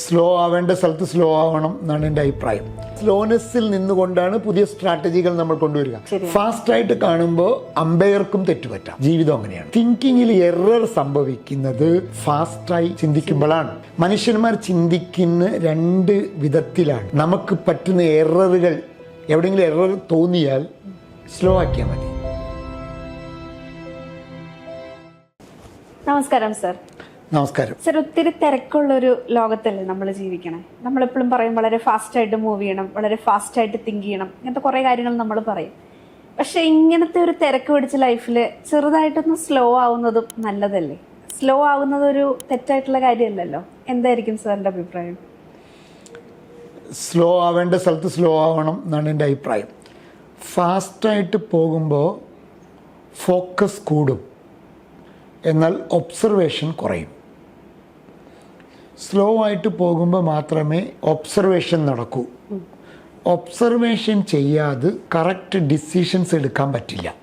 Slow ആവേണ്ട സ്ഥലത്ത് slow ആവണം എന്നാണ് എന്റെ അഭിപ്രായം. സ്ലോനെസ്സിൽ നിന്നുകൊണ്ടാണ് പുതിയ സ്ട്രാറ്റജികൾ നമ്മൾ കൊണ്ടുവരിക. ഫാസ്റ്റായിട്ട് കാണുമ്പോൾ അമ്പയർക്കും തെറ്റുപറ്റാം. ജീവിതം അങ്ങനെയാണ്. തിങ്കിങ്ങിൽ എറർ സംഭവിക്കുന്നത് ഫാസ്റ്റായി ചിന്തിക്കുമ്പോഴാണ്. മനുഷ്യന്മാർ ചിന്തിക്കുന്ന രണ്ട് വിധത്തിലാണ്. നമുക്ക് പറ്റുന്ന എററുകൾ എവിടെയെങ്കിലും എറർ തോന്നിയാൽ സ്ലോ ആക്കിയാൽ മതി. നമസ്കാരം സർ നമസ്കാരം. സർ ഒത്തിരി തിരക്കുള്ള ഒരു ലോകത്തല്ലേ നമ്മൾ ജീവിക്കണേ? നമ്മളെപ്പോഴും പറയും വളരെ ഫാസ്റ്റ് ആയിട്ട് മൂവ് ചെയ്യണം വളരെ ഫാസ്റ്റ് ആയിട്ട് തിങ്ക് ചെയ്യണം ഇങ്ങനത്തെ കുറേ കാര്യങ്ങൾ നമ്മൾ പറയും. പക്ഷെ ഇങ്ങനത്തെ ഒരു തിരക്ക് പിടിച്ച ലൈഫിൽ ചെറുതായിട്ടൊന്ന് സ്ലോ ആവുന്നതും നല്ലതല്ലേ? സ്ലോ ആവുന്നത് ഒരു തെറ്റായിട്ടുള്ള കാര്യമല്ലല്ലോ? എന്തായിരിക്കും സാറിന്റെ അഭിപ്രായം? സ്ലോ ആവേണ്ട സ്ഥലത്ത് സ്ലോ ആവണം എന്നാണ് എന്റെ അഭിപ്രായം. ഫാസ്റ്റായിട്ട് പോകുമ്പോൾ ഫോക്കസ് കൂടും. എന്നാൽ ഒബ്സർവേഷൻ കുറയും. സ്ലോ ആയിട്ട് പോകുമ്പോൾ മാത്രമേ ഒബ്സർവേഷൻ നടക്കൂ. ഒബ്സർവേഷൻ ചെയ്യാതെ കറക്റ്റ് ഡിസിഷൻസ് എടുക്കാൻ പറ്റില്ല.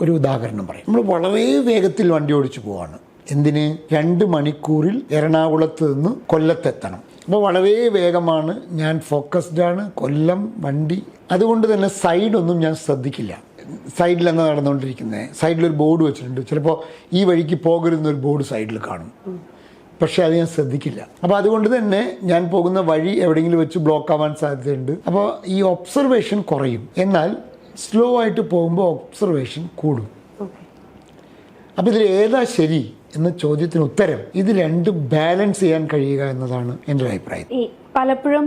ഒരു ഉദാഹരണം പറയും. നമ്മൾ വളരെ വേഗത്തിൽ വണ്ടി ഓടിച്ചു പോവാണ്. എന്തിന്? രണ്ട് മണിക്കൂറിൽ എറണാകുളത്ത് നിന്ന് കൊല്ലത്തെത്തണം. അപ്പോൾ വളരെ വേഗമാണ്. ഞാൻ ഫോക്കസ്ഡ് ആണ്. കൊല്ലം വണ്ടി. അതുകൊണ്ട് തന്നെ സൈഡൊന്നും ഞാൻ ശ്രദ്ധിക്കില്ല. സൈഡിൽ എന്നാ നടന്നുകൊണ്ടിരിക്കുന്നത് സൈഡിലൊരു ബോർഡ് വെച്ചിട്ടുണ്ട്. ചിലപ്പോൾ ഈ വഴിക്ക് പോകരുതെന്നൊരു ബോർഡ് സൈഡിൽ കാണും. പക്ഷേ അത് ഞാൻ ശ്രദ്ധിക്കില്ല. അപ്പോൾ അതുകൊണ്ട് തന്നെ ഞാൻ പോകുന്ന വഴി എവിടെയെങ്കിലും വെച്ച് ബ്ലോക്ക് ആവാൻ സാധ്യതയുണ്ട്. അപ്പോൾ ഈ ഒബ്സർവേഷൻ കുറയും. എന്നാൽ സ്ലോ ആയിട്ട് പോകുമ്പോൾ ഒബ്സർവേഷൻ കൂടും. അപ്പോൾ ഇതിൽ ഏതാ ശരി എന്ന ചോദ്യത്തിന് ഉത്തരം. ഇത് രണ്ടും ബാലൻസ് ചെയ്യാൻ കഴിയുക എന്നതാണ് എന്റെ ഒരു അഭിപ്രായം പലപ്പോഴും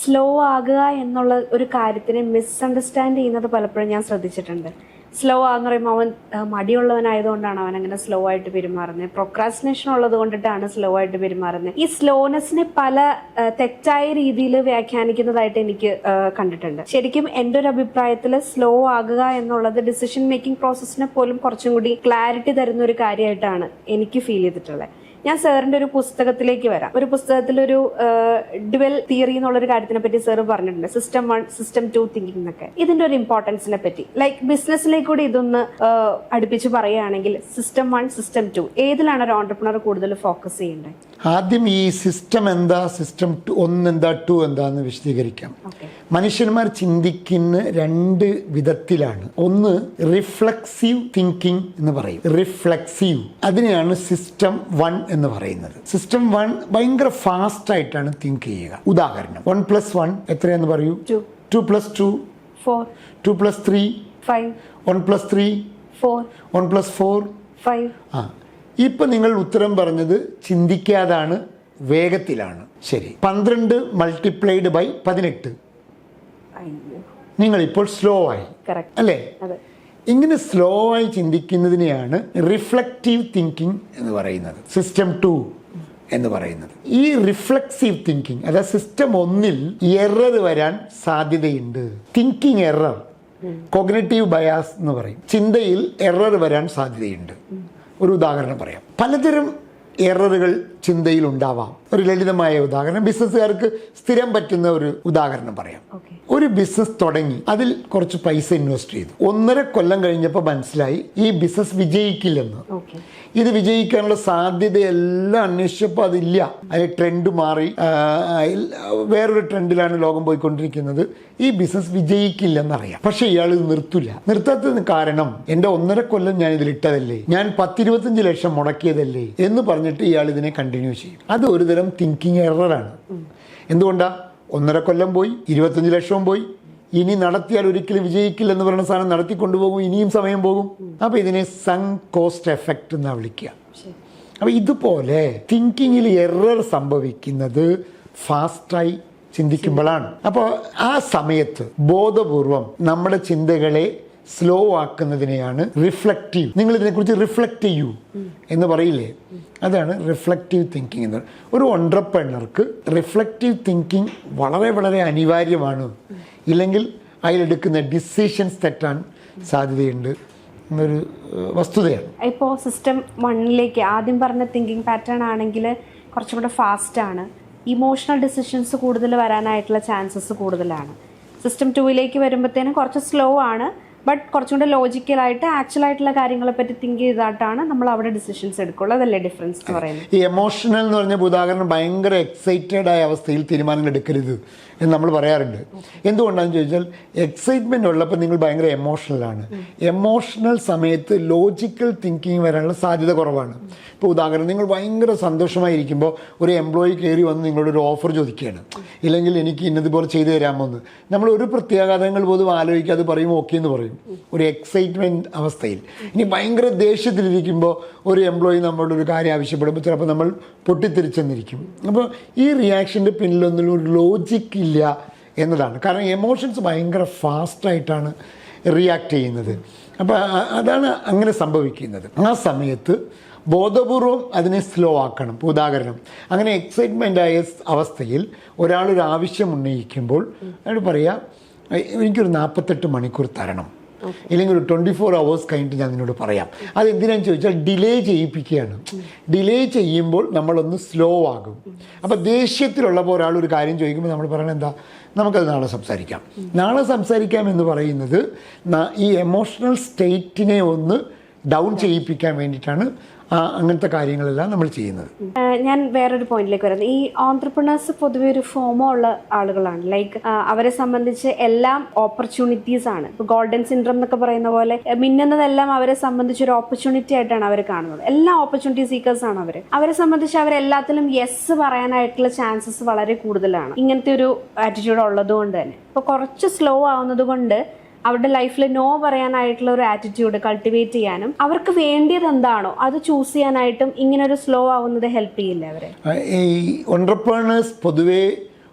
സ്ലോ ആകുക എന്നുള്ള ഒരു കാര്യത്തിനെ മിസ്അണ്ടർസ്റ്റാൻഡ് ചെയ്യുന്നത് പലപ്പോഴും ഞാൻ ശ്രദ്ധിച്ചിട്ടുണ്ട്. സ്ലോ ആന്ന് പറയുമ്പോൾ അവൻ മടിയുള്ളവനായതുകൊണ്ടാണ് അവൻ അങ്ങനെ സ്ലോ ആയിട്ട് പെരുമാറുന്നത് പ്രൊക്രാസിനേഷൻ ഉള്ളത് കൊണ്ടിട്ടാണ് സ്ലോ ആയിട്ട് പെരുമാറുന്നത് ഈ സ്ലോനെസ്സിനെ പല തെറ്റായ രീതിയിൽ വ്യാഖ്യാനിക്കുന്നതായിട്ട് എനിക്ക് കണ്ടിട്ടുണ്ട്. ശരിക്കും എന്റെ ഒരു അഭിപ്രായത്തിൽ സ്ലോ ആകുക എന്നുള്ളത് ഡിസിഷൻ മേക്കിംഗ് പ്രോസസ്സിനെ പോലും കുറച്ചും കൂടി ക്ലാരിറ്റി തരുന്ന ഒരു കാര്യമായിട്ടാണ് എനിക്ക് ഫീൽ ചെയ്തിട്ടുള്ളത് ഞാൻ സാറിന്റെ ഒരു പുസ്തകത്തിലേക്ക് വരാം. ഒരു പുസ്തകത്തിൽ ഒരു ഡുവൽ തിയറി എന്നുള്ള ഒരു കാര്യത്തിനെ പറ്റി സാർ പറഞ്ഞിട്ടുണ്ട്. System one system two thinking എന്നൊക്കെ ഇതിന്റെ ഒരു ഇമ്പോർട്ടൻസിനെ പറ്റി. ലൈക്ക് ബിസിനസ്സിലേക്ക് കൂടി ഇതൊന്ന് അടുപ്പിച്ച് പറയുകയാണെങ്കിൽ സിസ്റ്റം വൺ സിസ്റ്റം ടു ഏതിലാണ് ഒരു ഓണ്ടർപ്രണർ കൂടുതൽ ഫോക്കസ് ചെയ്യേണ്ടത്? ആദ്യം ഈ സിസ്റ്റം എന്താ? സിസ്റ്റം ടു ഒന്ന് എന്താ ടു എന്താന്ന് വിശദീകരിക്കാം. മനുഷ്യന്മാർ ചിന്തിക്കുന്ന രണ്ട് വിധത്തിലാണ്. ഒന്ന് റിഫ്ലക്സീവ് തിങ്കിങ് എന്ന് പറയും. റിഫ്ലക്സീവ് അതിനെയാണ് സിസ്റ്റം വൺ എന്ന് പറയുന്നത്. സിസ്റ്റം വൺ ഭയങ്കര ഫാസ്റ്റ് ആയിട്ടാണ് തിങ്ക് ചെയ്യുക. ഉദാഹരണം വൺ പ്ലസ് വൺ എത്രയാന്ന് പറയൂ? Two two plus two four two plus three five one plus three four one plus four five ആ. ഇപ്പം നിങ്ങൾ ഉത്തരം പറഞ്ഞത് ചിന്തിക്കാതാണ് വേഗത്തിലാണ്. ശരി. പന്ത്രണ്ട് മൾട്ടിപ്ലൈഡ് ബൈ പതിനെട്ട്. ഇപ്പോൾ സ്ലോ ആയി. അല്ലേ? ഇങ്ങനെ സ്ലോ ആയി ചിന്തിക്കുന്നതിനെയാണ് റിഫ്ലക്റ്റീവ് തിങ്കിങ് എന്ന് പറയുന്നത്. സിസ്റ്റം ടു എന്ന് പറയുന്നത്. ഈ റിഫ്ലക്സീവ് തിങ്കിങ് അതായത് സിസ്റ്റം ഒന്നിൽ എറർ വരാൻ സാധ്യതയുണ്ട്. തിങ്കിങ് എറർ കോഗ്നറ്റീവ് ബയാസ് എന്ന് പറയും. ചിന്തയിൽ എറർ വരാൻ സാധ്യതയുണ്ട്. ഒരു ഉദാഹരണം പറയാം. പലതരം എററുകൾ ചിന്തയിൽ ഉണ്ടാവാം. ഒരു ലളിതമായ ഉദാഹരണം. ബിസിനസ്സുകാർക്ക് സ്ഥിരം പറ്റുന്ന ഒരു ഉദാഹരണം പറയാം. ഒരു ബിസിനസ് തുടങ്ങി. അതിൽ കുറച്ച് പൈസ ഇൻവെസ്റ്റ് ചെയ്തു. ഒന്നര കൊല്ലം കഴിഞ്ഞപ്പോൾ മനസ്സിലായി ഈ ബിസിനസ് വിജയിക്കില്ലെന്ന്. ഇത് വിജയിക്കാനുള്ള സാധ്യതയെല്ലാം അന്വേഷിച്ചപ്പോൾ അതില്ല. അതിൽ ട്രെൻഡ് മാറി. വേറൊരു ട്രെൻഡിലാണ് ലോകം പോയിക്കൊണ്ടിരിക്കുന്നത്. ഈ ബിസിനസ് വിജയിക്കില്ലെന്നറിയാം. പക്ഷെ ഇയാൾ ഇത് നിർത്തില്ല നിർത്താത്തതിന് കാരണം എന്റെ ഒന്നര കൊല്ലം ഞാൻ ഇതിലിട്ടതല്ലേ ഞാൻ പത്തിരുപത്തഞ്ച് ലക്ഷം മുടക്കിയതല്ലേ? എന്ന് പറഞ്ഞിട്ട് ഇയാൾ ഇതിനെ കണ്ടിന്യൂ ചെയ്യും. അത് ഒരുതരം തിങ്കിങ് എററാണ് എന്തുകൊണ്ടാ? ഒന്നര കൊല്ലം പോയി ഇരുപത്തഞ്ച് ലക്ഷവും പോയി. ഇനി നടത്തിയാൽ ഒരിക്കലും വിജയിക്കില്ല എന്ന് പറയുന്ന സാധനം നടത്തിക്കൊണ്ടുപോകും ഇനിയും സമയം പോകും. അപ്പോൾ ഇതിനെ സങ് കോസ്റ്റ് എഫക്റ്റ് എന്നാ വിളിക്കുക. അപ്പോൾ അപ്പൊ ഇതുപോലെ തിങ്കിങ്ങിൽ എറർ സംഭവിക്കുന്നത് ഫാസ്റ്റായി ചിന്തിക്കുമ്പോഴാണ്. അപ്പോൾ ആ സമയത്ത് ബോധപൂർവം നമ്മുടെ ചിന്തകളെ സ്ലോ ആക്കുന്നതിനെയാണ് റിഫ്ലക്റ്റീവ് നിങ്ങൾ ഇതിനെക്കുറിച്ച് റിഫ്ലക്റ്റ് ചെയ്യൂ എന്ന് പറയില്ലേ? അതാണ് റിഫ്ലക്റ്റീവ് തിങ്കിങ് എന്ന്. ഒരു ഒണ്ടർപ്രണർക്ക് റിഫ്ലക്റ്റീവ് തിങ്കിങ് വളരെ വളരെ അനിവാര്യമാണ്. ഇല്ലെങ്കിൽ അതിലെടുക്കുന്ന ഡിസിഷൻസ് തെറ്റാൻ സാധ്യതയുണ്ട് എന്നൊരു വസ്തുതയാണ്. ഇപ്പോൾ സിസ്റ്റം വണ്ണിലേക്ക് ആദ്യം പറഞ്ഞ തിങ്കിങ് പാറ്റേൺ ആണെങ്കിൽ കുറച്ചും കൂടെ ഫാസ്റ്റാണ് ഇമോഷണൽ ഡിസിഷൻസ് കൂടുതൽ വരാനായിട്ടുള്ള ചാൻസസ് കൂടുതലാണ്. സിസ്റ്റം ടൂവിലേക്ക് വരുമ്പോഴത്തേനും കുറച്ച് സ്ലോ ആണ്. ബട്ട് കുറച്ചും കൂടെ ലോജിക്കലായിട്ട് ആക്ച്വൽ ആയിട്ടുള്ള കാര്യങ്ങളെ പറ്റി തിങ്ക് ചെയ്തിട്ടാണ് നമ്മൾ അവിടെ ഡിസിഷൻസ് എടുക്കുള്ളൂ. അതല്ലേ ഡിഫറൻസ് എന്ന് പറയുന്നത്? ഈ എമോഷണൽ എന്ന് പറഞ്ഞ ഉദാഹരണം ഭയങ്കര എക്സൈറ്റഡ് ആയ അവസ്ഥയിൽ തീരുമാനങ്ങൾ എടുക്കരുത് എന്ന് നമ്മൾ പറയാറുണ്ട്. എന്തുകൊണ്ടാണെന്ന് ചോദിച്ചാൽ എക്സൈറ്റ്മെന്റ് ഉള്ളപ്പോൾ നിങ്ങൾ ഭയങ്കര എമോഷണലാണ് എമോഷണൽ സമയത്ത് ലോജിക്കൽ തിങ്കിങ് വരാനുള്ള സാധ്യത കുറവാണ്. ഇപ്പോൾ ഉദാഹരണം നിങ്ങൾ ഭയങ്കര സന്തോഷമായിരിക്കുമ്പോൾ ഒരു എംപ്ലോയി കയറി വന്ന് നിങ്ങളോട് ഒരു ഓഫർ ചോദിക്കുകയാണ്. ഇല്ലെങ്കിൽ എനിക്ക് ഇന്നതുപോലെ ചെയ്തു തരാമോ എന്ന് നമ്മൾ ഒരു പ്രത്യാഘാതങ്ങൾ പോലും ആലോചിക്കാതെ പറയും ഓക്കെ എന്ന് പറയും. ഒരു എക്സൈറ്റ്മെന്റ് അവസ്ഥയിൽ. ഇനി ഭയങ്കര ദേഷ്യത്തിലിരിക്കുമ്പോൾ ഒരു എംപ്ലോയി നമ്മളോട് ഒരു കാര്യം ആവശ്യപ്പെടുമ്പോൾ ചിലപ്പോൾ നമ്മൾ പൊട്ടിത്തെറിച്ചെന്നിരിക്കും. അപ്പോൾ ഈ റിയാക്ഷന്റെ പിന്നിലൊന്നും ഒരു ലോജിക് ഇല്ല എന്നതാണ്. കാരണം എമോഷൻസ് ഭയങ്കര ഫാസ്റ്റായിട്ടാണ് റിയാക്ട് ചെയ്യുന്നത്. അപ്പോൾ അതാണ് അങ്ങനെ സംഭവിക്കുന്നത്. ആ സമയത്ത് ബോധപൂർവം അതിനെ സ്ലോ ആക്കണം. ഉദാഹരണം അങ്ങനെ എക്സൈറ്റ്മെന്റ് ആയ അവസ്ഥയിൽ ഒരാളൊരു ആവശ്യം ഉന്നയിക്കുമ്പോൾ അയാൾ പറയാം എനിക്കൊരു നാൽപ്പത്തെട്ട് മണിക്കൂർ തരണം. ഇല്ലെങ്കിൽ ഒരു ട്വന്റി ഫോർ അവേഴ്സ് കഴിഞ്ഞിട്ട് ഞാൻ നിന്നോട് പറയാം. അത് എന്തിനാന്ന് ചോദിച്ചാൽ ഡിലേ ചെയ്യിപ്പിക്കുകയാണ്. ഡിലേ ചെയ്യുമ്പോൾ നമ്മളൊന്ന് സ്ലോ ആകും. അപ്പോൾ ദേഷ്യത്തിലുള്ളപ്പോൾ ഒരാൾ ഒരു കാര്യം ചോദിക്കുമ്പോൾ നമ്മൾ പറയണത് എന്താ? നമുക്കത് നാളെ സംസാരിക്കാം. നാളെ സംസാരിക്കാം എന്ന് പറയുന്നത് ഈ എമോഷണൽ സ്റ്റേറ്റിനെ ഒന്ന് ഡൗൺ ചെയ്യിപ്പിക്കാൻ വേണ്ടിയിട്ടാണ് അങ്ങനത്തെ കാര്യങ്ങളെല്ലാം നമ്മൾ ചെയ്യുന്നത്. ഞാൻ വേറൊരു പോയിന്റിലേക്ക് വരുന്നത് ഈ ഓൺട്രപ്രണേഴ്സ് പൊതുവെ ഒരു ഫോമോ ഉള്ള ആളുകളാണ്. ലൈക്ക് അവരെ സംബന്ധിച്ച് എല്ലാം ഓപ്പർച്യൂണിറ്റീസ് ആണ്. ഗോൾഡൻ സിൻഡ്രം എന്നൊക്കെ പറയുന്ന പോലെ മിന്നുന്നതെല്ലാം അവരെ സംബന്ധിച്ച് ഒരു ഓപ്പർച്യൂണിറ്റി ആയിട്ടാണ് അവർ കാണുന്നത്. എല്ലാ ഓപ്പർച്യൂണിറ്റി സീക്കേഴ്സ് ആണ് അവർ അവരെ സംബന്ധിച്ച് അവരെല്ലാത്തിലും യെസ് പറയാനായിട്ടുള്ള ചാൻസസ് വളരെ കൂടുതലാണ്. ഇങ്ങനത്തെ ഒരു ആറ്റിറ്റ്യൂഡ് ഉള്ളത് കൊണ്ട് തന്നെ. ഇപ്പൊ കുറച്ച് സ്ലോ ആവുന്നത് കൊണ്ട് അവരുടെ ലൈഫിൽ നോ പറയാനായിട്ടുള്ള ഒരു ആറ്റിറ്റ്യൂഡ് കൾട്ടിവേറ്റ് ചെയ്യാനും അവർക്ക് വേണ്ടിയത് എന്താണോ അത് ചൂസ് ചെയ്യാനായിട്ടും ഇങ്ങനെ ഒരു സ്ലോ ആവുന്നത് ഹെൽപ്പ് ചെയ്യില്ല അവരെ? ഈ ഓണ്ടർപ്രണേഴ്സ് പൊതുവേ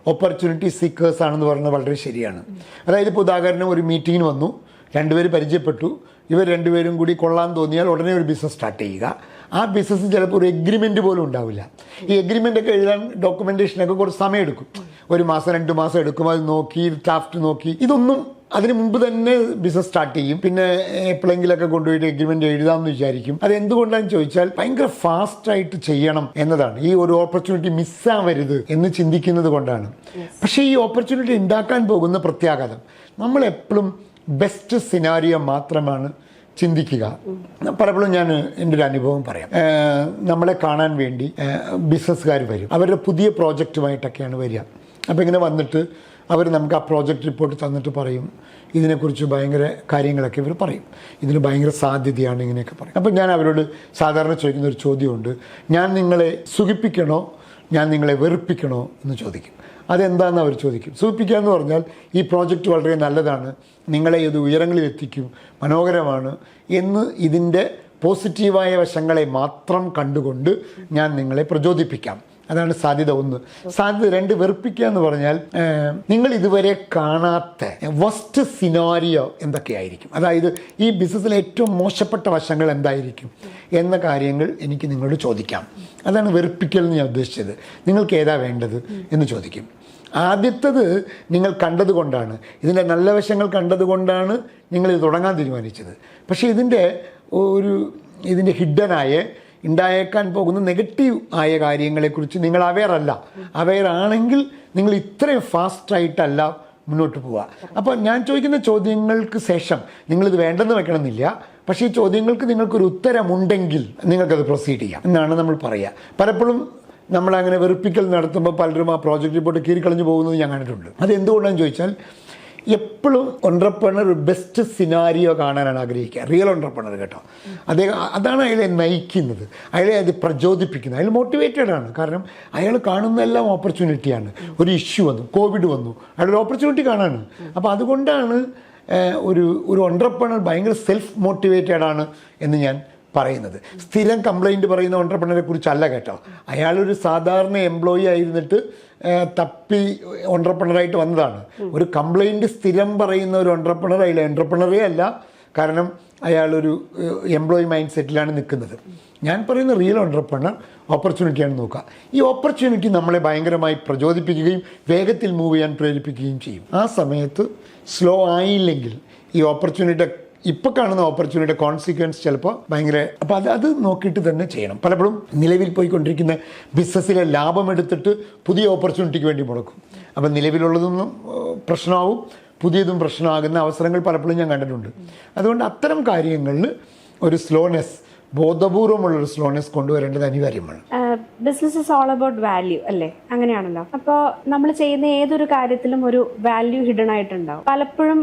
ഓപ്പർച്യൂണിറ്റി സീക്കേഴ്സ് ആണെന്ന് പറയുന്നത് വളരെ ശരിയാണ്. അതായത് ഇപ്പോൾ ഉദാഹരണം ഒരു മീറ്റിങ്ങിന് വന്നു രണ്ടുപേർ പരിചയപ്പെട്ടു ഇവർ രണ്ടുപേരും കൂടി കൊള്ളാൻ തോന്നിയാൽ ഉടനെ ഒരു ബിസിനസ് സ്റ്റാർട്ട് ചെയ്യുക. ആ ബിസിനസ് ചിലപ്പോൾ ഒരു എഗ്രിമെന്റ് പോലും ഉണ്ടാവില്ല. ഈ എഗ്രിമെന്റ് ഒക്കെ എഴുതാൻ ഡോക്യുമെന്റേഷനൊക്കെ കുറച്ച് സമയം എടുക്കും ഒരു മാസം രണ്ട് മാസം എടുക്കും അത് നോക്കി ഡ്രാഫ്റ്റ് നോക്കി. ഇതൊന്നും അതിന് മുമ്പ് തന്നെ ബിസിനസ് സ്റ്റാർട്ട് ചെയ്യും. പിന്നെ എപ്പോഴെങ്കിലൊക്കെ കൊണ്ടുപോയിട്ട് എഗ്രിമെന്റ് എഴുതാമെന്ന് വിചാരിക്കും. അത് എന്തുകൊണ്ടാണെന്ന് ചോദിച്ചാൽ ഭയങ്കര ഫാസ്റ്റ് ആയിട്ട് ചെയ്യണം എന്നതാണ്. ഈ ഒരു ഓപ്പർച്യൂണിറ്റി മിസ്സാവരുത് എന്ന് ചിന്തിക്കുന്നത് കൊണ്ടാണ്. പക്ഷേ ഈ ഓപ്പർച്യൂണിറ്റി ഉണ്ടാക്കാൻ പോകുന്ന പ്രത്യാഘാതം. നമ്മൾ എപ്പോഴും ബെസ്റ്റ് സിനാരിയോ മാത്രമാണ് ചിന്തിക്കുക. പലപ്പോഴും ഞാൻ എന്റെ ഒരു അനുഭവം പറയാം. നമ്മളെ കാണാൻ വേണ്ടി ബിസിനസ്സുകാർ വരും. അവരുടെ പുതിയ പ്രോജക്റ്റുമായിട്ടൊക്കെയാണ് വരിക. അപ്പോൾ ഇങ്ങനെ വന്നിട്ട് അവർ നമുക്ക് ആ പ്രോജക്റ്റ് റിപ്പോർട്ട് തന്നിട്ട് പറയും. ഇതിനെക്കുറിച്ച് ഭയങ്കര കാര്യങ്ങളൊക്കെ ഇവർ പറയും. ഇതിന് ഭയങ്കര സാധ്യതയാണ് ഇങ്ങനെയൊക്കെ പറയും. അപ്പോൾ ഞാൻ അവരോട് സാധാരണ ചോദിക്കുന്ന ഒരു ചോദ്യമുണ്ട്. ഞാൻ നിങ്ങളെ സുഖിപ്പിക്കണോ? ഞാൻ നിങ്ങളെ വെറുപ്പിക്കണോ എന്ന് ചോദിക്കും. അതെന്താണെന്ന് അവർ ചോദിക്കും. സൂചിപ്പിക്കുക എന്ന് പറഞ്ഞാൽ ഈ പ്രോജക്റ്റ് വളരെ നല്ലതാണ്. നിങ്ങളെ ഇത് ഉയരങ്ങളിൽ എത്തിക്കും മനോഹരമാണ് എന്ന് ഇതിന്റെ പോസിറ്റീവായ വശങ്ങളെ മാത്രം കണ്ടുകൊണ്ട് ഞാൻ നിങ്ങളെ പ്രചോദിപ്പിക്കാം. അതാണ് സാധ്യത ഒന്ന്. സാധ്യത രണ്ട് വെറുപ്പിക്കുക എന്ന് പറഞ്ഞാൽ നിങ്ങൾ ഇതുവരെ കാണാത്ത വസ്റ്റ് സിനാരിയോ എന്തൊക്കെയായിരിക്കും? അതായത് ഈ ബിസിനസ്സിലെ ഏറ്റവും മോശപ്പെട്ട വശങ്ങൾ എന്തായിരിക്കും? എന്ന കാര്യങ്ങൾ എനിക്ക് നിങ്ങളോട് ചോദിക്കാം. അതാണ് വെറുപ്പിക്കൽ എന്ന് ഞാൻ ഉദ്ദേശിച്ചത്. നിങ്ങൾക്ക് ഏതാ വേണ്ടത് എന്ന് ചോദിക്കും. ആദ്യത്തത് നിങ്ങൾ കണ്ടതുകൊണ്ടാണ് ഇതിന്റെ നല്ല വശങ്ങൾ കണ്ടതുകൊണ്ടാണ് നിങ്ങൾ ഇത് തുടങ്ങാൻ തീരുമാനിച്ചത്. പക്ഷേ ഇതിന്റെ ഒരു ഇതിന്റെ ഹിഡനായ ഉണ്ടായേക്കാൻ പോകുന്ന നെഗറ്റീവ് ആയ കാര്യങ്ങളെക്കുറിച്ച് നിങ്ങൾ അവെയർ അല്ല. ആണെങ്കിൽ നിങ്ങൾ ഇത്രയും ഫാസ്റ്റായിട്ടല്ല മുന്നോട്ട് പോവുക. അപ്പോൾ ഞാൻ ചോദിക്കുന്ന ചോദ്യങ്ങൾക്ക് ശേഷം നിങ്ങളിത് വേണ്ടെന്ന് വെക്കണമെന്നില്ല. പക്ഷേ ഈ ചോദ്യങ്ങൾക്ക് നിങ്ങൾക്കൊരു ഉത്തരമുണ്ടെങ്കിൽ നിങ്ങൾക്കത് പ്രൊസീഡ് ചെയ്യാം എന്നാണ് നമ്മൾ പറയുക പലപ്പോഴും നമ്മളങ്ങനെ വെറുപ്പിക്കൽ നടത്തുമ്പോൾ പലരും ആ പ്രോജക്റ്റ് റിപ്പോർട്ട് കീറിക്കളഞ്ഞു പോകുന്നത് ഞാൻ കണ്ടിട്ടുണ്ട്. അത് എന്തുകൊണ്ടാണെന്ന് ചോദിച്ചാൽ എപ്പോഴും ഒൻട്രപ്പണർ ബെസ്റ്റ് സിനാരിയോ കാണാനാണ് ആഗ്രഹിക്കുക. റിയൽ ഒൻട്രപ്പണർ കേട്ടോ. അദ്ദേഹം അതാണ് അയാളെ നയിക്കുന്നത്. അയാളെ അത് പ്രചോദിപ്പിക്കുന്നത്. അയാൾ മോട്ടിവേറ്റഡ് ആണ്. കാരണം അയാൾ കാണുന്നതെല്ലാം ഓപ്പർച്യൂണിറ്റിയാണ് ഒരു ഇഷ്യൂ വന്നു. കോവിഡ് വന്നു. അയാൾ ഒരു ഓപ്പർച്യൂണിറ്റി കാണാണ് അപ്പോൾ അതുകൊണ്ടാണ് ഒരു ഒരു ഒൻട്രപ്പണർ ഭയങ്കര സെൽഫ് മോട്ടിവേറ്റഡ് ആണ് എന്ന് ഞാൻ പറയുന്നത്. സ്ഥിരം കംപ്ലൈന്റ് പറയുന്ന ഓണ്ടർപ്രണറെ കുറിച്ചല്ല കേട്ടോ. അയാളൊരു സാധാരണ എംപ്ലോയി ആയിരുന്നിട്ട് തപ്പി ഓണ്ടർപ്രണറായിട്ട് വന്നതാണ്. ഒരു കംപ്ലൈന്റ് സ്ഥിരം പറയുന്ന ഒരു ഓണ്ടർപ്രണർ അയാൾ ഓണ്ടർപ്രണറേ അല്ല. കാരണം അയാളൊരു എംപ്ലോയി മൈൻഡ് സെറ്റിലാണ് നിൽക്കുന്നത്. ഞാൻ പറയുന്ന റിയൽ ഓണ്ടർപ്രണർ ഓപ്പർച്യൂണിറ്റിയാണ് നോക്കുക. ഈ ഓപ്പർച്യൂണിറ്റി നമ്മളെ ഭയങ്കരമായി പ്രചോദിപ്പിക്കുകയും വേഗത്തിൽ മൂവ് ചെയ്യാൻ പ്രേരിപ്പിക്കുകയും ചെയ്യും. ആ സമയത്ത് സ്ലോ ആയില്ലെങ്കിൽ ഈ ഓപ്പർച്യൂണിറ്റി ഇപ്പോൾ കാണുന്ന ഓപ്പർച്യൂണിറ്റിയുടെ കോൺസിക്വൻസ് ചിലപ്പോൾ ഭയങ്കര അപ്പോൾ അത് അത് നോക്കിയിട്ട് തന്നെ ചെയ്യണം. പലപ്പോഴും നിലവിൽ പോയിക്കൊണ്ടിരിക്കുന്ന ബിസിനസ്സിലെ ലാഭം എടുത്തിട്ട് പുതിയ ഓപ്പർച്യൂണിറ്റിക്ക് വേണ്ടി മുടക്കും. അപ്പം നിലവിലുള്ളതൊന്നും പ്രശ്നമാവും. പുതിയതും പ്രശ്നമാകുന്ന അവസരങ്ങൾ പലപ്പോഴും ഞാൻ കണ്ടിട്ടുണ്ട്. അതുകൊണ്ട് അത്തരം കാര്യങ്ങളിൽ ഒരു സ്ലോനെസ് ബോധപൂർവമുള്ളൊരു സ്ലോനെസ് കൊണ്ടുവരേണ്ടത് അനിവാര്യമാണ്. Business is all about value അല്ലേ? അങ്ങനെയാണല്ലോ. അപ്പോൾ നമ്മൾ ചെയ്യുന്ന ഏതൊരു കാര്യത്തിലും ഒരു വാല്യൂ ഹിഡൻ ആയിട്ടുണ്ടാവും. പലപ്പോഴും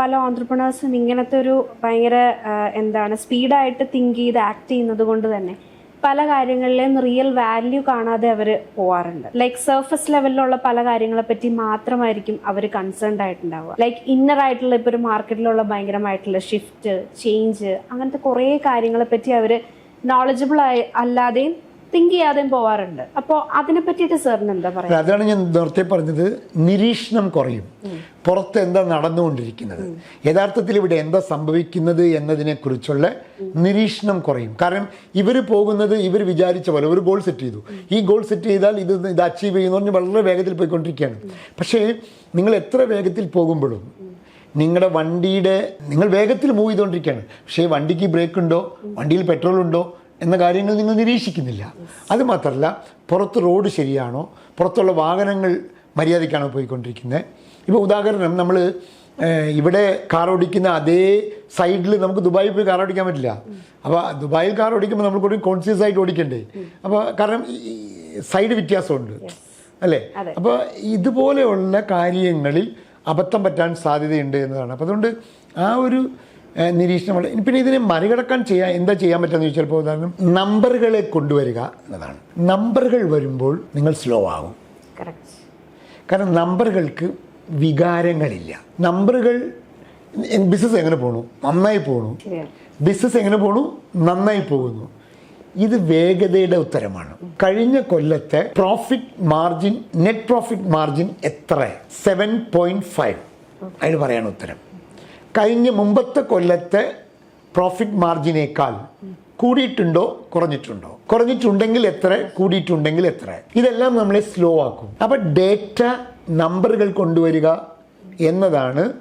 പല ഓൺട്രപ്രണേഴ്സും ഇങ്ങനത്തെ ഒരു ഭയങ്കര എന്താണ് സ്പീഡായിട്ട് തിങ്ക് ചെയ്ത് ആക്ട് ചെയ്യുന്നത് കൊണ്ട് തന്നെ പല കാര്യങ്ങളിലും റിയൽ വാല്യൂ കാണാതെ അവർ പോവാറുണ്ട്. ലൈക്ക് സർഫസ് ലെവലിലുള്ള പല കാര്യങ്ങളെ പറ്റി മാത്രമായിരിക്കും അവർ കൺസേൺഡ് ആയിട്ടുണ്ടാവുക. ലൈക്ക് ഇന്നർ ആയിട്ടുള്ള ഇപ്പോൾ ഒരു മാർക്കറ്റിലുള്ള ഭയങ്കരമായിട്ടുള്ള ഷിഫ്റ്റ് ചേഞ്ച് അങ്ങനത്തെ കുറേ കാര്യങ്ങളെ പറ്റി അവർ നോളജബിൾ ആയി അല്ലാതെയും തിങ്ക് ചെയ്യാതെയും പോവാറുണ്ട്. അപ്പോൾ അതിനെ പറ്റിയിട്ട് സാറിന് എന്താ പറയുക അതാണ് ഞാൻ നേരത്തെ പറഞ്ഞത്. നിരീക്ഷണം കുറയും. പുറത്ത് എന്താ നടന്നുകൊണ്ടിരിക്കുന്നത്? യഥാർത്ഥത്തിൽ ഇവിടെ എന്താ സംഭവിക്കുന്നത് എന്നതിനെക്കുറിച്ചുള്ള നിരീക്ഷണം കുറയും. കാരണം ഇവർ പോകുന്നത് ഇവർ വിചാരിച്ച പോലെ ഒരു ഗോൾ സെറ്റ് ചെയ്തു. ഈ ഗോൾ സെറ്റ് ചെയ്താൽ ഇത് ഇത് അച്ചീവ് ചെയ്യുന്നു പറഞ്ഞ് വളരെ വേഗത്തിൽ പോയിക്കൊണ്ടിരിക്കുകയാണ്. പക്ഷേ നിങ്ങൾ എത്ര വേഗത്തിൽ പോകുമ്പോഴും നിങ്ങളുടെ വണ്ടിയുടെ നിങ്ങൾ വേഗത്തിൽ മൂവ് ചെയ്തുകൊണ്ടിരിക്കുകയാണ് പക്ഷേ വണ്ടിക്ക് ബ്രേക്ക് ഉണ്ടോ? വണ്ടിയിൽ പെട്രോൾ ഉണ്ടോ? എന്ന കാര്യങ്ങൾ നിങ്ങൾ നിരീക്ഷിക്കുന്നില്ല. അത് മാത്രമല്ല പുറത്ത് റോഡ് ശരിയാണോ പുറത്തുള്ള വാഹനങ്ങൾ മര്യാദയ്ക്കാണോ പോയിക്കൊണ്ടിരിക്കുന്നത് ഇപ്പോൾ ഉദാഹരണം നമ്മൾ ഇവിടെ കാർ ഓടിക്കുന്ന അതേ സൈഡിൽ നമുക്ക് ദുബായിൽ പോയി കാർ ഓടിക്കാൻ പറ്റില്ല അപ്പോൾ ദുബായിൽ കാർ ഓടിക്കുമ്പോൾ നമ്മൾ കൂടി കോൺഷ്യസ് ആയിട്ട് ഓടിക്കണ്ടേ അപ്പോൾ കാരണം സൈഡ് വ്യത്യാസമുണ്ട്. അല്ലേ? അപ്പോൾ ഇതുപോലെയുള്ള കാര്യങ്ങളിൽ അബദ്ധം പറ്റാൻ സാധ്യതയുണ്ട് എന്നതാണ്. അപ്പോൾ അതുകൊണ്ട് ആ ഒരു നിരീക്ഷണമുള്ള പിന്നെ ഇതിനെ മറികടക്കാൻ ചെയ്യാൻ എന്താ ചെയ്യാൻ പറ്റുമെന്ന് ചോദിച്ചാൽ ഇപ്പോൾ ഉദാഹരണം നമ്പറുകളെ കൊണ്ടുവരിക എന്നതാണ്. നമ്പറുകൾ വരുമ്പോൾ നിങ്ങൾ സ്ലോ ആകും കാരണം നമ്പറുകൾക്ക് വികാരങ്ങളില്ല. നമ്പറുകൾ ബിസിനസ് എങ്ങനെ പോകണു നന്നായി പോകണു ബിസിനസ് എങ്ങനെ പോണു? നന്നായി പോകുന്നു. ഇത് വേഗതയുടെ ഉത്തരമാണ്. കഴിഞ്ഞ കൊല്ലത്തെ profit margin net profit margin എത്ര? സെവൻ പോയിന്റ് ഫൈവ് അതിന് പറയാണ് ഉത്തരം കഴിഞ്ഞ മുമ്പത്തെ കൊല്ലത്തെ പ്രോഫിറ്റ് മാർജിനേക്കാൾ കൂടിയിട്ടുണ്ടോ കുറഞ്ഞിട്ടുണ്ടോ? കുറഞ്ഞിട്ടുണ്ടെങ്കിൽ എത്ര കൂടിയിട്ടുണ്ടെങ്കിൽ എത്ര? ഇതെല്ലാം നമ്മളെ സ്ലോ ആക്കും. അപ്പം ഡേറ്റ നമ്പറുകൾ കൊണ്ടുവരിക എന്നതാണ്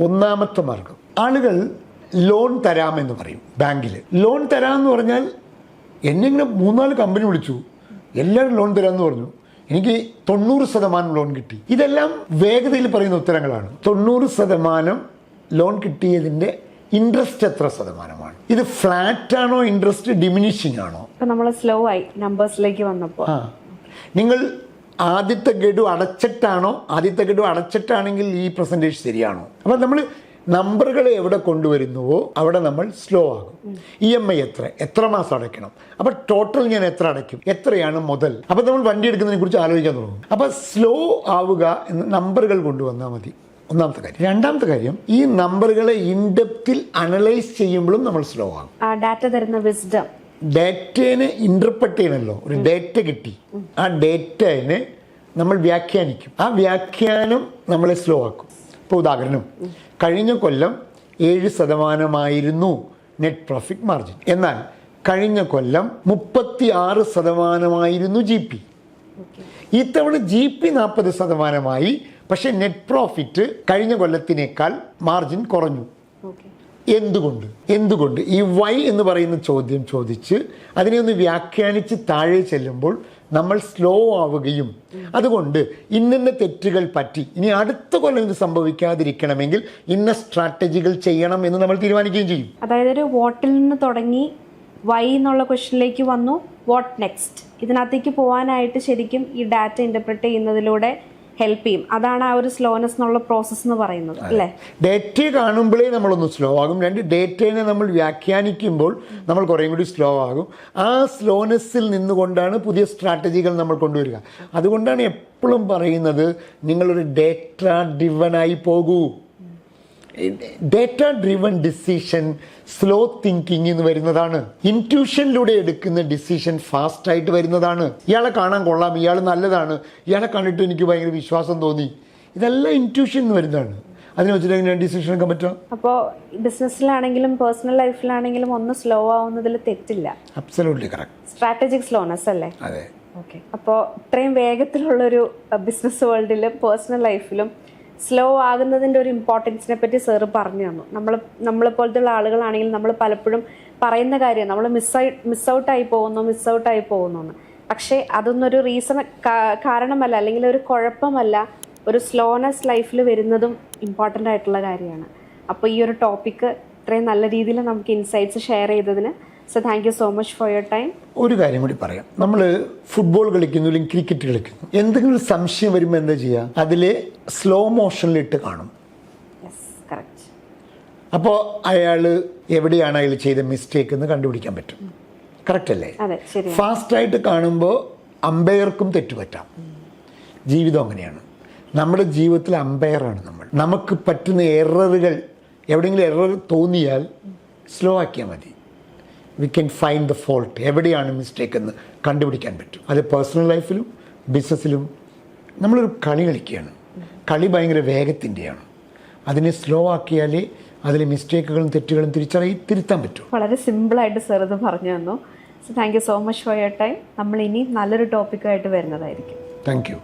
ഒന്നാമത്തെ മാർഗം. ആളുകൾ ലോൺ തരാമെന്ന് പറയും ബാങ്കിൽ ലോൺ തരാമെന്ന് പറഞ്ഞാൽ എന്നെ മൂന്നാൽ കമ്പനി വിളിച്ചു. എല്ലാവരും ലോൺ തരാമെന്ന് പറഞ്ഞു. എനിക്ക് തൊണ്ണൂറ് ശതമാനം ലോൺ കിട്ടി. ഇതെല്ലാം വേഗതയിൽ പറയുന്ന ഉത്തരങ്ങളാണ്. തൊണ്ണൂറ് ശതമാനം ലോൺ കിട്ടിയതിന്റെ ഇൻട്രസ്റ്റ് എത്ര ശതമാനമാണ്? ഇത് ഫ്ലാറ്റ് ആണോ ഇൻട്രസ്റ്റ് ഡിമിനിഷിംഗ് ആണോ? ഇപ്പൊ നമ്മൾ സ്ലോ ആയി നമ്പേഴ്സിലേക്ക് വന്നപ്പോൾ നിങ്ങൾ ആദ്യത്തെ ഗഡു അടച്ചിട്ടാണോ ആദ്യത്തെ ഗഡു അടച്ചിട്ടാണെങ്കിൽ ഈ പെർസെന്റേജ് ശരിയാണോ? അപ്പം നമ്മൾ നമ്പറുകളെ എവിടെ കൊണ്ടുവരുന്നുവോ അവിടെ നമ്മൾ സ്ലോ ആകും. ഇ എം ഐ എത്ര എത്ര മാസം അടയ്ക്കണം? അപ്പം ടോട്ടൽ ഞാൻ എത്ര അടയ്ക്കും എത്രയാണ് മുതൽ? അപ്പം നമ്മൾ വണ്ടി എടുക്കുന്നതിനെ കുറിച്ച് ആലോചിക്കാൻ തുടങ്ങും. അപ്പം സ്ലോ ആവുക എന്ന് നമ്പറുകൾ കൊണ്ടുവന്നാൽ മതി. ഒന്നാമത്തെ കാര്യം. രണ്ടാമത്തെ കാര്യം ഈ നമ്പറുകളെ ഇൻഡെപ്തിൽ അനലൈസ് ചെയ്യുമ്പോഴും നമ്മൾ സ്ലോ ആകും ആ ഡാറ്റ തരുന്ന വിസ്ഡം ഡേറ്റേനെ ഇന്റർപ്രറ്റ് ചെയ്യണമല്ലോ ഒരു ഡേറ്റ കിട്ടി. ആ ഡേറ്റനെ നമ്മൾ വ്യാഖ്യാനിക്കും. ആ വ്യാഖ്യാനം നമ്മളെ സ്ലോ ആക്കും. ഇപ്പോൾ ഉദാഹരണം കഴിഞ്ഞ കൊല്ലം ഏഴ് ശതമാനമായിരുന്നു നെറ്റ് പ്രോഫിറ്റ് മാർജിൻ എന്നാൽ കഴിഞ്ഞ കൊല്ലം മുപ്പത്തി ആറ് ശതമാനമായിരുന്നു ജി പി ഇത്തവണ ജി പി നാൽപ്പത് ശതമാനമായി. പക്ഷേ നെറ്റ് പ്രോഫിറ്റ് കഴിഞ്ഞ കൊല്ലത്തിനേക്കാൾ മാർജിൻ കുറഞ്ഞു. എന്തുകൊണ്ട്? എന്തുകൊണ്ട്? ഈ വൈ എന്ന് പറയുന്ന ചോദ്യം ചോദിച്ച് അതിനെ ഒന്ന് വ്യാഖ്യാനിച്ച് താഴെ ചെല്ലുമ്പോൾ നമ്മൾ സ്ലോ ആവുകയും അതുകൊണ്ട് ഇന്നിന്ന തെറ്റുകൾ പറ്റി ഇനി അടുത്ത കൊല്ലം ഇത് സംഭവിക്കാതിരിക്കണമെങ്കിൽ ഇന്ന സ്ട്രാറ്റജികൾ ചെയ്യണം എന്ന് നമ്മൾ തീരുമാനിക്കുകയും ചെയ്യും. അതായത് ഒരു വോട്ടിൽ നിന്ന് തുടങ്ങി വൈ എന്നുള്ള ക്വസ്റ്റിനിലേക്ക് വന്നു. വാട്ട് നെക്സ്റ്റ് ഇതിനകത്തേക്ക് പോകാനായിട്ട് ശരിക്കും ഈ ഡാറ്റ ഇന്റർപ്രറ്റ് ചെയ്യുന്നതിലൂടെ ഹെൽപ്പ് ചെയ്യും. അതാണ് ആ ഒരു സ്ലോനെസ് എന്നുള്ള പ്രോസസ്സ് എന്ന് പറയുന്നത് അല്ലേ? ഡേറ്റയെ കാണുമ്പോഴേ നമ്മളൊന്ന് സ്ലോ ആകും. രണ്ട് ഡേറ്റയെ നമ്മൾ വ്യാഖ്യാനിക്കുമ്പോൾ നമ്മൾ കുറേ കൂടി സ്ലോ ആകും. ആ സ്ലോനെസ്സിൽ നിന്നുകൊണ്ടാണ് പുതിയ സ്ട്രാറ്റജികൾ നമ്മൾ കൊണ്ടുവരിക. അതുകൊണ്ടാണ് എപ്പോഴും പറയുന്നത് നിങ്ങളൊരു ഡേറ്റ ഡിവനായി പോകൂ. Data driven decision slow thinking എന്ന് വരുന്നതാണ്. ഇന്റ്യൂഷനിലൂടെ എടുക്കുന്ന ഡിസിഷൻ ഫാസ്റ്റ് ആയിട്ട് വരുന്നതാണ്. ഇയാളെ കാണാൻ കൊള്ളാം ഇയാൾ നല്ലതാണ്. ഇയാളെ കണ്ടിട്ട് എനിക്ക് ഭയങ്കര വിശ്വാസം തോന്നി. ഇതെല്ലാം ഇന്റ്യൂഷൻ എന്ന് വരുന്നതാണ്. അതിനെ വെച്ചിട്ട് എങ്ങനെ ഡിസിഷൻ എടുക്കാൻ പറ്റുക? അപ്പോൾ ബിസിനസ്സിലാണെങ്കിലും പേഴ്സണൽ ലൈഫിലാണെങ്കിലും ഒന്ന് സ്ലോ ആവുന്നതിൽ തെറ്റില്ല. അബ്സലൂട്ട്ലി കറക്റ്റ് സ്ട്രാറ്റജിക് സ്ലോനെസ് അല്ലേ? അതെ. ഓക്കെ അപ്പോൾ ഇത്രയും വേഗത്തിലുള്ളൊരു ബിസിനസ് വേൾഡിലും പേഴ്സണൽ ലൈഫിലും സ്ലോ ആകുന്നതിന്റെ ഒരു ഇമ്പോർട്ടൻസിനെ പറ്റി സാറ് പറഞ്ഞു തന്നു. നമ്മൾ നമ്മളെ നമ്മളെപ്പോലത്തുള്ള ആളുകളാണെങ്കിൽ നമ്മൾ പലപ്പോഴും പറയുന്ന കാര്യം നമ്മൾ മിസ്സായി മിസ് ഔട്ടായി പോകുന്നു മിസ് ഔട്ടായി പോകുന്നു എന്ന്. പക്ഷേ അതൊന്നൊരു റീസൺ കാരണമല്ല അല്ലെങ്കിൽ ഒരു കുഴപ്പമല്ല ഒരു സ്ലോനെസ് ലൈഫിൽ വരുന്നതും ഇമ്പോർട്ടന്റ് ആയിട്ടുള്ള കാര്യമാണ്. അപ്പോൾ ഈ ഒരു ടോപ്പിക്ക് ഇത്രയും നല്ല രീതിയിൽ നമുക്ക് ഇൻസൈറ്റ്സ് ഷെയർ ചെയ്തതിന് so thank you so much for your time ഒരു കാര്യം കൂടി പറയാം. നമ്മൾ ഫുട്ബോൾ കളിക്കുന്നു അല്ലെങ്കിൽ ക്രിക്കറ്റ് കളിക്കുന്നു. എന്തെങ്കിലും ഒരു സംശയം വരുമ്പോൾ എന്താ ചെയ്യുക അതിലെ സ്ലോ മോഷനിലിട്ട് കാണും. അപ്പോൾ അയാൾ എവിടെയാണ് അയാൾ ചെയ്ത മിസ്റ്റേക്ക് എന്ന് കണ്ടുപിടിക്കാൻ പറ്റും. കറക്റ്റ് അല്ലേ? അതെ ശരി ഫാസ്റ്റായിട്ട് കാണുമ്പോൾ അമ്പയർക്കും തെറ്റുപറ്റാം ജീവിതം അങ്ങനെയാണ്. നമ്മുടെ ജീവിതത്തിൽ അമ്പയറാണ് നമ്മൾ. നമുക്ക് പറ്റുന്ന എററുകൾ എവിടെയെങ്കിലും എറർ തോന്നിയാൽ സ്ലോ ആക്കിയാൽ മതി. We can find the fault എവിടെയാണ് മിസ്റ്റേക്ക് എന്ന് കണ്ടുപിടിക്കാൻ പറ്റും. അത് പേഴ്സണൽ ലൈഫിലും ബിസിനസ്സിലും നമ്മളൊരു കളി കളിക്കുകയാണ്. കളി ഭയങ്കര വേഗത്തിന്റെയാണ് അതിനെ സ്ലോ ആക്കിയാലേ അതിലെ മിസ്റ്റേക്കുകളും തെറ്റുകളും തിരിച്ചറിയി തിരുത്താൻ പറ്റും. വളരെ സിമ്പിളായിട്ട് സാർ ഇത് പറഞ്ഞു തന്നു. So thank you so much for your time നമ്മൾ ഇനി നല്ലൊരു ടോപ്പിക്കായിട്ട് വരുന്നതായിരിക്കും. Thank you